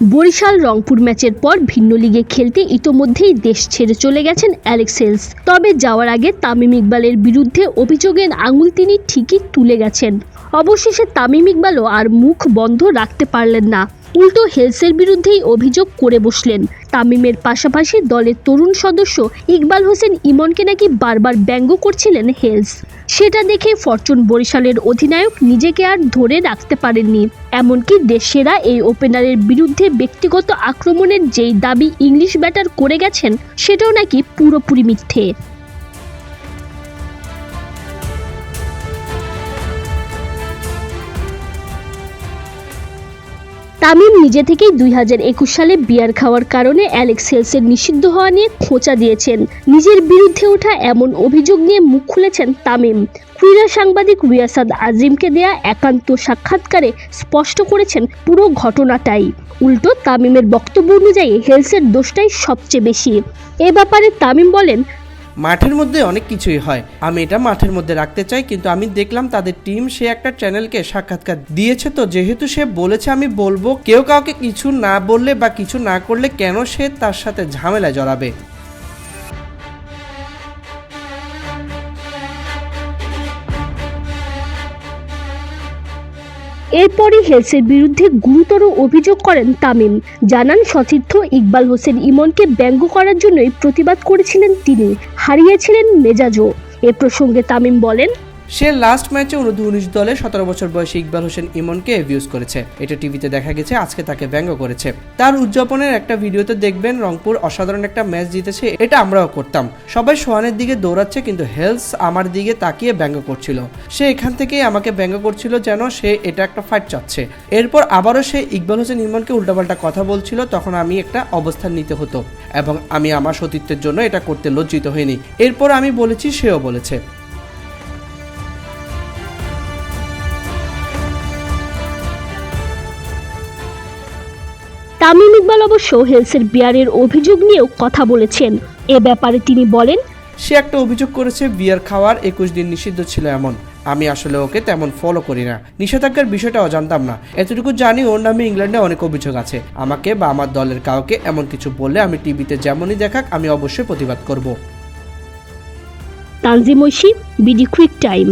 বরিশাল রংপুর ম্যাচের পর ভিন্ন লিগে খেলতে ইতোমধ্যেই দেশ ছেড়ে চলে গেছেন অ্যালেক্সেলস তবে যাওয়ার আগে তামিম ইকবালের বিরুদ্ধে অভিযোগের আঙুল তিনি ঠিকই তুলে গেছেন। অবশেষে তামিম ইকবালও আর মুখ বন্ধ রাখতে পারলেন না। উল্টো হেলসের বিরুদ্ধেই অভিযোগ করে বসলেন। তামিমের পাশাপাশি দলের তরুণ সদস্য ইকবাল হোসেন ইমনকে নাকি বারবার ব্যঙ্গ করছিলেন হেলস। সেটা দেখে ফরচুন বরিশালের অধিনায়ক নিজেকে আর ধরে রাখতে পারেননি। এমনকি দেশেরা এই ওপেনারের বিরুদ্ধে ব্যক্তিগত আক্রমণের যেই দাবি ইংলিশ ব্যাটার করে গেছেন, সেটাও নাকি পুরোপুরি মিথ্যে। তামিম নিজে থেকেই দুই হাজার একুশ সালে বিয়ার খাওয়ার কারণে অ্যালেক্স হেলসের নিষিদ্ধ হওয়া নিয়ে খোঁচা দিয়েছেন। নিজের বিরুদ্ধে ওঠা এমন অভিযোগ নিয়ে মুখ খুলেছেন তামিম। ক্রীড়া সাংবাদিক রিয়াসাদ আজিমকে দেয়া একান্ত সাক্ষাৎকারে স্পষ্ট করেছেন পুরো ঘটনাটাই। উল্টো তামিমের বক্তব্য অনুযায়ী হেলসের দোষটাই সবচেয়ে বেশি। এ ব্যাপারে তামিম বলেন মাঠের মধ্যে অনেক কিছুই হয়। আমি এটা মাঠের মধ্যে রাখতে চাই, কিন্তু আমি দেখলাম তাদের টিম সে একটা চ্যানেলকে সাক্ষাৎকার দিয়েছে তো যেহেতু সে বলেছে আমি বলব, কেউ কাউকে কিছু না বললে বা কিছু না করলে কেন সে তার সাথে ঝামেলা জড়াবে? এরপরই হেলসের বিরুদ্ধে গুরুতর অভিযোগ করেন তামিম। জানান, সতীর্থ ইকবাল হোসেন ইমনকে ব্যঙ্গ করার জন্যই প্রতিবাদ করেছিলেন তিনি। হারিয়েছিলেন মেজাজও। এ প্রসঙ্গে তামিম বলেন সে লাস্ট ম্যাচে অনুর্ধ উনিশ দলে সতেরো বছর বয়সী ইকবাল হোসেন ইমনকে অ্যাবিউজ করেছে। এটা টিভিতে দেখা গেছে, আজকে তাকে ব্যঙ্গ করেছে। তার উদযাপনের একটা ভিডিওতে দেখবেন রংপুর অসাধারণ একটা ম্যাচ জিতেছে, এটা আমরাও করতাম। সবাই সোহানের দিকে দৌড়াচ্ছে, কিন্তু হেলস আমার দিকে তাকিয়ে ব্যঙ্গ করছিল। সে এখান থেকেই আমাকে ব্যঙ্গ করছিল যেন সে এটা একটা ফাইট চাচ্ছে। এরপর আবারও সে ইকবাল হোসেন ইমনকে উল্টাপাল্টা কথা বলছিল, তখন আমি একটা অবস্থান নিতে হতো। এবং আমি আমার সতীত্বের জন্য এটা করতে লজ্জিত হইনি। এরপর আমি বলেছি, সেও বলেছে। তামিম ইকবাল অবশ্য হেলসের বিয়ারের অভিযোগ নিয়েও কথা বলেছেন। এ ব্যাপারে তিনি বলেন সে একটা অভিযোগ করেছে বিয়ার খাওয়ার একুশ দিন নিষিদ্ধ ছিল এমন। আমি আসলে ওকে তেমন ফলো করি না। নিষেধাজ্ঞার বিষয়টা অজানতাম না। এতটুকু জানি ওর নামে ইংল্যান্ডে অনেক অভিযোগ আছে। আমাকে বা আমার দলের কাউকে এমন কিছু বললে আমি টিভিতে যেমনই দেখাক আমি অবশ্যই প্রতিবাদ করব। Tanzim Oishi BD quick time.